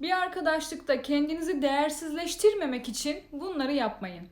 Bir arkadaşlıkta kendinizi değersizleştirmemek için bunları yapmayın.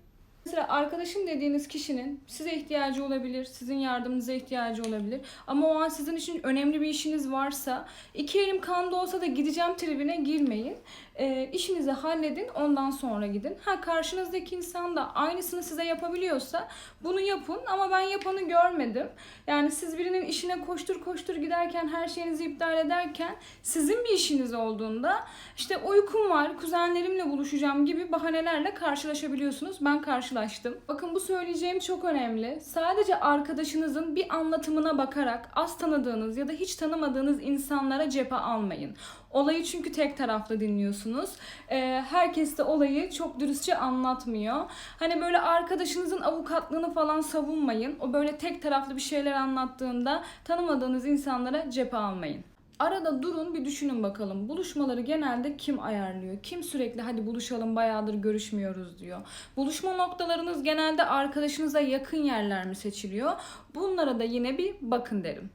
Mesela arkadaşım dediğiniz kişinin size ihtiyacı olabilir, sizin yardımınıza ihtiyacı olabilir. Ama o an sizin için önemli bir işiniz varsa, iki elim kanda olsa da gideceğim tribine girmeyin. E, işinizi halledin, ondan sonra gidin. Ha karşınızdaki insan da aynısını size yapabiliyorsa bunu yapın ama ben yapanı görmedim. Yani siz birinin işine koştur koştur giderken, her şeyinizi iptal ederken sizin bir işiniz olduğunda işte uykum var, kuzenlerimle buluşacağım gibi bahanelerle karşılaşabiliyorsunuz. Ben karşılaştım. Bakın bu söyleyeceğim çok önemli. Sadece arkadaşınızın bir anlatımına bakarak az tanıdığınız ya da hiç tanımadığınız insanlara cephe almayın. Olayı çünkü tek taraflı dinliyorsunuz. Ee, herkes de olayı çok dürüstçe anlatmıyor. Hani böyle arkadaşınızın avukatlığını falan savunmayın. O böyle tek taraflı bir şeyler anlattığında tanımadığınız insanlara cephe almayın. Arada durun bir düşünün bakalım. Buluşmaları genelde kim ayarlıyor? Kim sürekli hadi buluşalım bayağıdır görüşmüyoruz diyor. Buluşma noktalarınız genelde arkadaşınıza yakın yerler mi seçiliyor? Bunlara da yine bir bakın derim.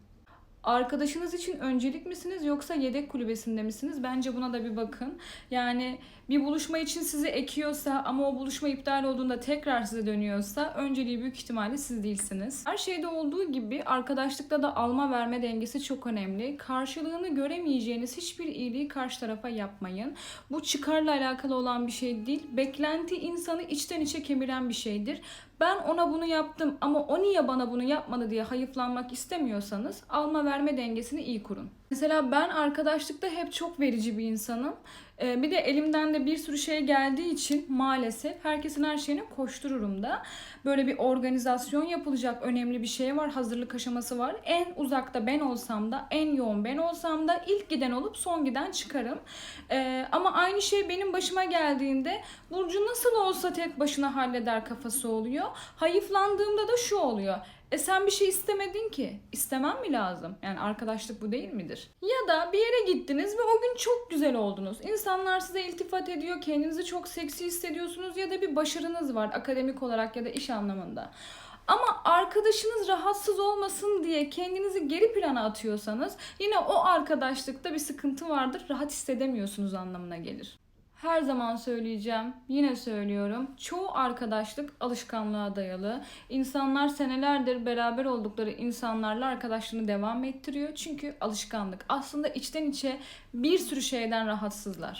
Arkadaşınız için öncelik misiniz yoksa yedek kulübesinde misiniz? Bence buna da bir bakın. Yani bir buluşma için sizi ekiyorsa ama o buluşma iptal olduğunda tekrar size dönüyorsa önceliği büyük ihtimalle siz değilsiniz. Her şeyde olduğu gibi arkadaşlıkta da alma verme dengesi çok önemli. Karşılığını göremeyeceğiniz hiçbir iyiliği karşı tarafa yapmayın. Bu çıkarla alakalı olan bir şey değil. Beklenti insanı içten içe kemiren bir şeydir. Ben ona bunu yaptım ama o niye bana bunu yapmadı diye hayıflanmak istemiyorsanız alma verme dengesini iyi kurun. Mesela ben arkadaşlıkta hep çok verici bir insanım. Ee, bir de elimden de bir sürü şey geldiği için maalesef herkesin her şeyine koştururum da. Böyle bir organizasyon yapılacak önemli bir şey var. Hazırlık aşaması var. En uzakta ben olsam da en yoğun ben olsam da ilk giden olup son giden çıkarım. Ee, ama aynı şey benim başıma geldiğinde Burcu nasıl olsa tek başına halleder kafası oluyor. Hayıflandığımda da şu oluyor. E sen bir şey istemedin ki. İstemem mi lazım? Yani arkadaşlık bu değil midir? Ya da bir yere gittiniz ve o gün çok güzel oldunuz. İnsanlar size iltifat ediyor, kendinizi çok seksi hissediyorsunuz ya da bir başarınız var akademik olarak ya da iş anlamında. Ama arkadaşınız rahatsız olmasın diye kendinizi geri plana atıyorsanız yine o arkadaşlıkta bir sıkıntı vardır. Rahat hissedemiyorsunuz anlamına gelir. Her zaman söyleyeceğim, yine söylüyorum. Çoğu arkadaşlık alışkanlığa dayalı. İnsanlar senelerdir beraber oldukları insanlarla arkadaşlığını devam ettiriyor. Çünkü alışkanlık. Aslında içten içe bir sürü şeyden rahatsızlar.